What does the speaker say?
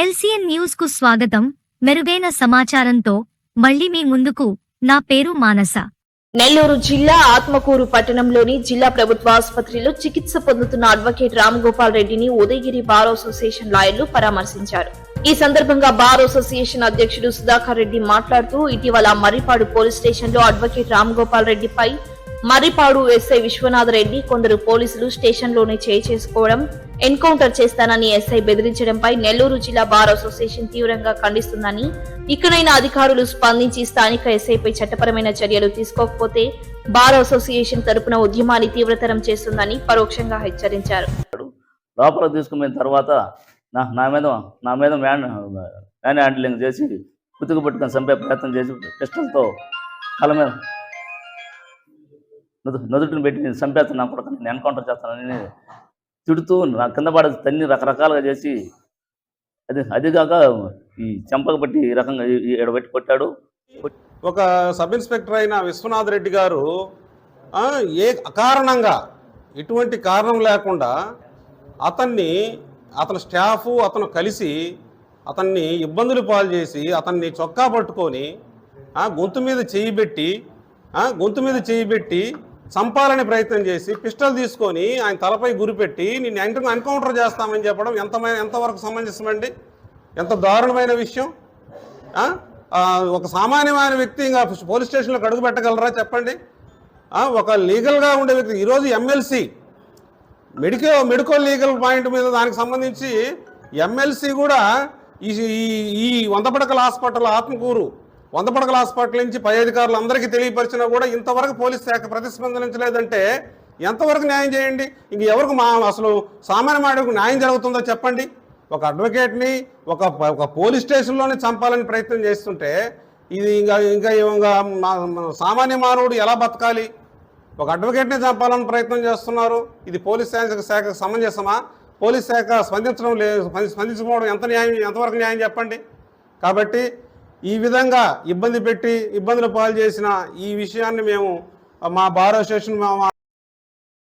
LCN న్యూస్కు స్వాగతం. మెరుగైన సమాచారంతో మళ్ళీ మీ ముందుకు నా పేరు మానస. నెల్లూరు జిల్లా ఆత్మకూరు పట్టణంలోని జిల్లా ప్రభుత్వ ఆసుపత్రిలో చికిత్స పొందుతున్న అడ్వకేట్ రామ్ గోపాల్ రెడ్డిని ఉదయగిరి బార్ అసోసియేషన్ లాయర్లు పరామర్శించారు. ఈ సందర్భంగా బార్ అసోసియేషన్ అధ్యక్షుడు సుధాకర్ రెడ్డి మాట్లాడుతూ ఇటీవల మర్రిపాడు పోలీస్ స్టేషన్లో అడ్వకేట్ రామ్ గోపాల్ రెడ్డిపై మర్రిపాడు ఎస్ఐ విశ్వనాథ్ రెడ్డి కొందరు పోలీసులు స్టేషన్లోనే చేయి చేసుకోవడం ఎన్కౌంటర్ చేస్తానని ఎస్ఐ బెదిరించడంపై నెల్లూరు జిల్లా బార్ అసోసియేషన్ తీవ్రంగా ఖండిస్తుందని ఇక్కడైన అధికారులు స్పందించి స్థానిక ఎస్ఐపై చట్టపరమైన చర్యలు తీసుకోకపోతే బార్ అసోసియేషన్ తరపున ఉద్యమాన్ని తీవ్రతరం చేస్తుందని పరోక్షంగా హెచ్చరించారు. లోపల తీసుకున్న తర్వాత నా మీద నా మీద మ్యాన్ మ్యాన్ హ్యాండ్లింగ్ చేసి కుతుకు పట్టుకొని చంపే ప్రయత్నం చేసి పిస్టల్తో కళ్ళ మీద నుదుటిని పెట్టి నేను చంపేస్తాను నా కొడుకు నేను ఎన్కౌంటర్ చేస్తానని తిడుతూ నా కింద పడే తన్ని రకరకాలుగా చేసి అది అదిగాక ఈ చెంపకు పట్టి ఈ రకంగా పెట్టి కొట్టాడు. ఒక సబ్ ఇన్స్పెక్టర్ అయిన విశ్వనాథ్ రెడ్డి గారు ఏ అకారణంగా ఎటువంటి కారణం లేకుండా అతన్ని అతని స్టాఫ్ అతను కలిసి అతన్ని ఇబ్బందులు పాలు చేసి అతన్ని చొక్కా పట్టుకొని గొంతు మీద చేయి పెట్టి గొంతు మీద చేయి పెట్టి చంపాలని ప్రయత్నం చేసి పిస్టల్ తీసుకొని ఆయన తలపై గురిపెట్టి నేను ఎంటర్ ఎన్కౌంటర్ చేస్తామని చెప్పడం ఎంత ఎంతవరకు సమంజసమండి? ఎంత దారుణమైన విషయం? ఒక సామాన్యమైన వ్యక్తి ఇంకా పోలీస్ స్టేషన్లోకి అడుగు పెట్టగలరా చెప్పండి? ఒక లీగల్గా ఉండే వ్యక్తి ఈరోజు MLC medico medico legal point మీద దానికి సంబంధించి ఎమ్మెల్సీ కూడా ఈ ఈ- ఈ వందపడకల హాస్పిటల్ ఆత్మకూరు వందపడకల హాస్పిటల్ నుంచి పై అధికారులు అందరికీ తెలియపరిచినా కూడా ఇంతవరకు పోలీస్ శాఖ ప్రతిస్పందించలేదంటే ఎంతవరకు న్యాయం చేయండి? ఇంక ఎవరికి మా అసలు సామాన్య మాడకు న్యాయం జరుగుతుందో చెప్పండి. ఒక అడ్వకేట్ని ఒక ఒక పోలీస్ స్టేషన్లోనే చంపాలని ప్రయత్నం చేస్తుంటే ఇది ఇంకా ఇంకా ఇంకా సామాన్య మానవుడు ఎలా బతకాలి? ఒక అడ్వకేట్ని చంపాలని ప్రయత్నం చేస్తున్నారు. ఇది పోలీస్ శాఖ శాఖకు సమంజసమా? పోలీస్ శాఖ స్పందించడం లేదు స్పందించుకోవడం స్పందించకపోవడం ఎంత న్యాయం ఎంతవరకు న్యాయం చెప్పండి? కాబట్టి ఈ విధంగా ఇబ్బంది పెట్టి ఇబ్బందులు పాలు చేసిన ఈ విషయాన్ని మేము మా బార్ అసోసియేషన్ మా